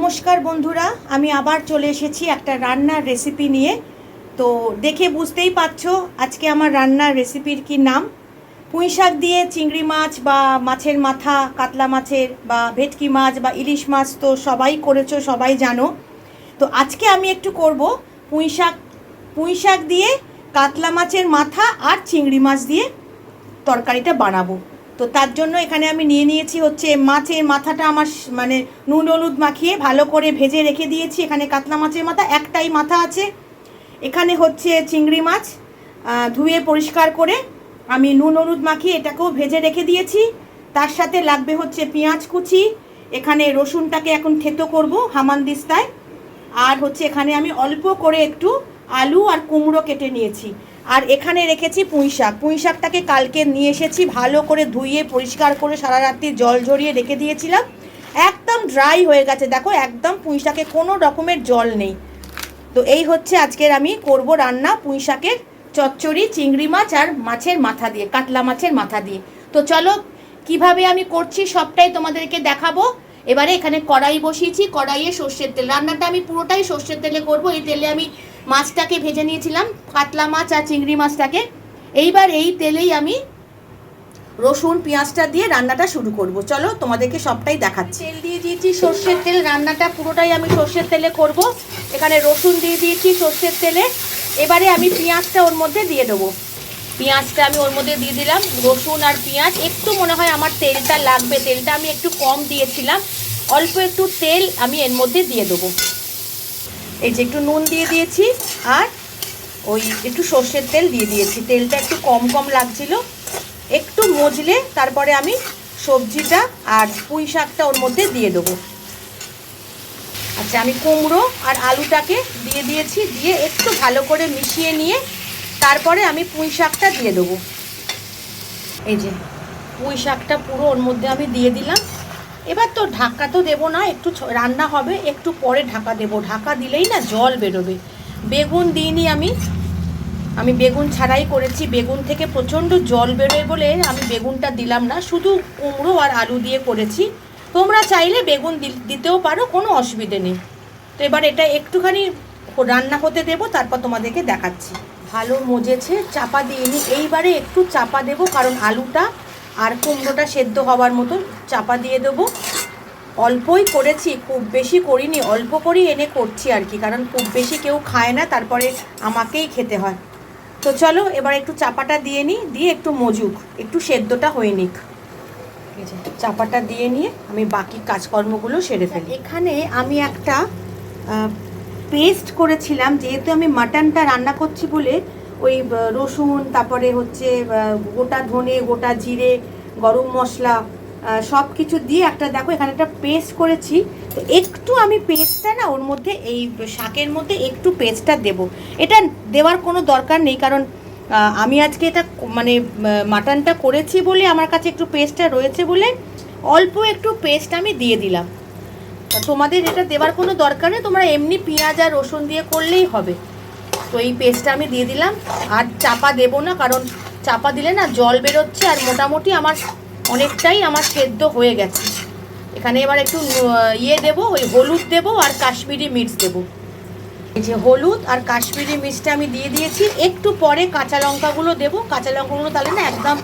নমস্কার বন্ধুরা, আমি আবার চলে এসেছি একটা রান্নার রেসিপি নিয়ে। তো দেখে বুঝতেই পারছ আজকে আমার রান্নার রেসিপির কি নাম। পুঁই শাক দিয়ে চিংড়ি মাছ বা মাছের মাথা, কাতলা মাছের বা ভেটকি মাছ বা ইলিশ মাছ তো সবাই করেছ, সবাই জানো। তো আজকে আমি একটু করব পুঁই শাক পুঁই শাক দিয়ে কাতলা মাছের মাথা আর চিংড়ি মাছ দিয়ে তরকারিটা বানাবো। তো তার জন্য এখানে আমি নিয়ে নিয়েছি হচ্ছে মাছের মাথাটা আমার মানে নুন, হলুদ মাখিয়ে ভালো করে ভেজে রেখে দিয়েছি। এখানে কাতলা মাছের মাথা, একটাই মাথা আছে। এখানে হচ্ছে চিংড়ি মাছ ধুয়ে পরিষ্কার করে আমি নুন, হলুদ মাখিয়ে এটাকেও ভেজে রেখে দিয়েছি। তার সাথে লাগবে হচ্ছে পেঁয়াজ কুচি। এখানে রসুনটাকে এখন থেতো করব হামানদিস্তায় আর হচ্ছে এখানে আমি অল্প করে একটু আলু আর কুমড়ো কেটে নিয়েছি। আর এখানে রেখেছি পুঁই শাক। পুঁই শাকটাকে কালকে নিয়ে এসেছি, ভালো করে ধুইয়ে পরিষ্কার করে সারা রাত্রি জল ঝরিয়ে রেখে দিয়েছিলাম। একদম ড্রাই হয়ে গেছে। দেখো, একদম পুঁই শাকে কোনো রকমের জল নেই। তো এই হচ্ছে আজকের আমি করব রান্না পুঁই শাকের চচ্চড়ি, চিংড়ি মাছ আর মাছের মাথা দিয়ে, কাতলা মাছের মাথা দিয়ে। তো চলো, কীভাবে আমি করছি সবটাই তোমাদেরকে দেখাবো। এবারে এখানে কড়াই বসিয়েছি, কড়াইয়ে সর্ষের তেল। রান্নাটা আমি পুরোটাই সর্ষের তেলে করব। এই তেলে আমি মাছটাকে ভেজে নিয়েছিলাম কাতলা মাছ আর চিংড়ি মাছটাকে। এইবার এই তেলেই আমি রসুন, পেঁয়াজটা দিয়ে রান্নাটা শুরু করব। চলো তোমাদেরকে সবটাই দেখাচ্ছি। তেল দিয়ে দিয়েছি সর্ষের তেল, রান্নাটা পুরোটাই আমি সর্ষের তেলে করব। এখানে রসুন দিয়ে দিয়েছি সর্ষের তেলে। এবারে আমি পেঁয়াজটা ওর মধ্যে দিয়ে দেবো। পেঁয়াজটা আমি ওর মধ্যে দিয়ে দিলাম, রসুন আর পেঁয়াজ। একটু মনে হয় আমার তেলটা লাগবে, তেলটা আমি একটু কম দিয়েছিলাম। অল্প একটু তেল আমি এর মধ্যে দিয়ে দেবো। এই যে একটু নুন দিয়ে দিয়েছি আর ওই একটু সর্ষের তেল দিয়ে দিয়েছি। তেলটা একটু কম কম লাগছিল। একটু মজলে তারপরে আমি সবজিটা আর পুঁই শাকটা ওর মধ্যে দিয়ে দেবো। আচ্ছা আমি কুমড়ো আর আলুটাকে দিয়ে দিয়েছি, দিয়ে একটু ভালো করে মিশিয়ে নিয়ে তারপরে আমি পুঁই শাকটা দিয়ে দেবো। এই যে পুঁই শাকটা পুরো ওর মধ্যে আমি দিয়ে দিলাম। এবার তো ঢাকা তো দেবো না, একটু রান্না হবে, একটু পরে ঢাকা দেবো। ঢাকা দিলেই না জল বেরোবে। বেগুন দিইনি আমি। আমি বেগুন ছাড়াই করেছি। বেগুন থেকে প্রচণ্ড জল বেরোয় বলে আমি বেগুনটা দিলাম না, শুধু কুমড়ো আর আলু দিয়ে করেছি। তোমরা চাইলে বেগুন দিতেও পারো, কোনো অসুবিধে নেই। তো এবার এটা একটুখানি রান্না হতে দেবো, তারপর তোমাদেরকে দেখাচ্ছি। ভালো মজেছে, চাপা দিইনি। এইবারে একটু চাপা দেবো, কারণ আলুটা আর কুমড়োটা সেদ্ধ হওয়ার মতো চাপা দিয়ে দেবো। অল্পই করেছি খুব বেশি করিনি অল্প করেই এনে করছি আর কি কারণ খুব বেশি কেউ খায় না তারপরে আমাকেই খেতে হয়। তো চলো এবার একটু চাপাটা দিয়ে নিই দিয়ে একটু মজুক একটু সেদ্ধটা হয়ে নিক। চাপাটা দিয়ে নিয়ে আমি বাকি কাজকর্মগুলো সেরে ফেলি। এখানে আমি একটা পেস্ট করেছিলাম যেহেতু আমি মাটনটা রান্না করছি বলে ওই রসুন, তারপরে হচ্ছে গোটা ধনে, গোটা জিরে, গরম মশলা সব কিছু দিয়ে একটা, দেখো, এখানে একটা পেস্ট করেছি। তো একটু আমি পেস্টটা না, ওর মধ্যে এই শাকের মধ্যে একটু পেস্টটা দেব। এটা দেওয়ার কোনো দরকার নেই, কারণ আমি আজকে এটা মানে মাটনটা করেছি বলে আমার কাছে একটু পেস্টটা রয়েছে বলে অল্প একটু পেস্ট আমি দিয়ে দিলাম। তোমাদের এটা দেওয়ার কোনো দরকার নেই, তোমরা এমনি পেঁয়াজ আর রসুন দিয়ে করলেই হবে। তো এই পেস্টটা আমি দিয়ে দিলাম। আর চাপা দেবো না, কারণ চাপা দিলে না জল বেরোচ্ছে আর মোটামুটি আমার অনেকটাই আমার সেদ্ধ হয়ে গেছে। এখানে এবার একটু ইয়ে দেবো, ওই হলুদ দেবো আর কাশ্মীরি মির্চ দেবো। এই যে হলুদ আর কাশ্মীরি মির্চটা আমি দিয়ে দিয়েছি। একটু পরে কাঁচা লঙ্কাগুলো দেবো। কাঁচা লঙ্কাগুলো তাহলে না একদম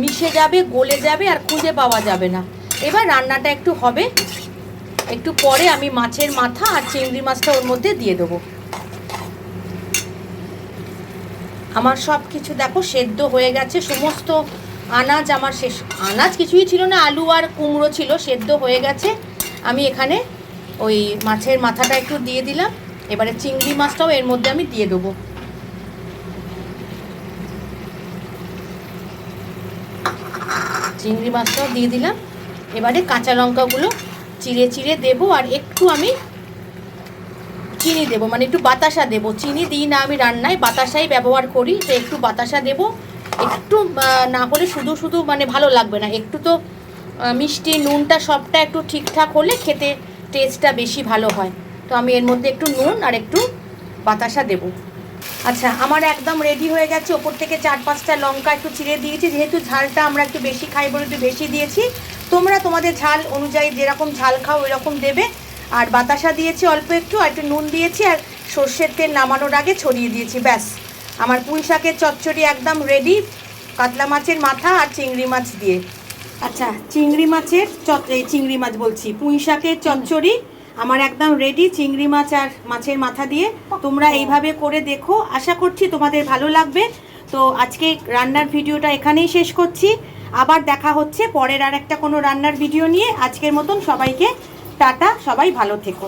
মিশে যাবে, গলে যাবে আর খুঁজে পাওয়া যাবে না। এবার রান্নাটা একটু হবে। একটু পরে আমি মাছের মাথা আর চিংড়ি মাছটা ওর মধ্যে দিয়ে দেবো। আমার সব কিছু দেখো, সেদ্ধ হয়ে গেছে, সমস্ত আনাজ আমার শেষ। আনাজ কিছুই ছিল না, আলু আর কুমড়ো ছিল, সেদ্ধ হয়ে গেছে। আমি এখানে ওই মাছের মাথাটা একটু দিয়ে দিলাম। এবারে চিংড়ি মাছটাও এর মধ্যে আমি দিয়ে দেবো। চিংড়ি মাছটাও দিয়ে দিলাম। এবারে কাঁচা লঙ্কাগুলো চিড়ে চিড়ে দেবো, আর একটু আমি চিনি দেবো মানে একটু বাতাসা দেবো। চিনি দিই না আমি রান্নায়, বাতাসাই ব্যবহার করি, তো একটু বাতাসা দেবো। একটু না হলে শুধু শুধু মানে ভালো লাগবে না। একটু তো মিষ্টি, নুনটা সবটা একটু ঠিকঠাক হলে খেতে টেস্টটা বেশি ভালো হয়। তো আমি এর মধ্যে একটু নুন আর একটু বাতাসা দেবো। আচ্ছা আমার একদম রেডি হয়ে গেছে। ওপর থেকে চার পাঁচটা লঙ্কা একটু চিড়ে দিয়েছি। যেহেতু ঝালটা আমরা একটু বেশি খাই বলে একটু বেশি দিয়েছি, তোমরা তোমাদের ঝাল অনুযায়ী যেরকম ঝাল খাও, ওইরকম দেবে। আর বাতাসা দিয়েছি অল্প একটু, আর একটু নুন দিয়েছি, আর সর্ষের তেল নামানোর আগে ছড়িয়ে দিয়েছি, ব্যাস। আমার পুঁই শাকের চচ্চড়ি একদম রেডি কাতলা মাছের মাথা আর চিংড়ি মাছ দিয়ে। আচ্ছা চিংড়ি মাছের চট চিংড়ি মাছ বলছি, পুঁই শাকের চচ্চড়ি আমার একদম রেডি চিংড়ি মাছ আর মাছের মাথা দিয়ে। তোমরা এইভাবে করে দেখো, আশা করছি তোমাদের ভালো লাগবে। তো আজকে রান্নার ভিডিওটা এখানেই শেষ করছি। আবার দেখা হচ্ছে পরের আর একটা কোনো রান্নার ভিডিও নিয়ে। আজকের মতন সবাইকে টাটা সবাই ভালো থেকো।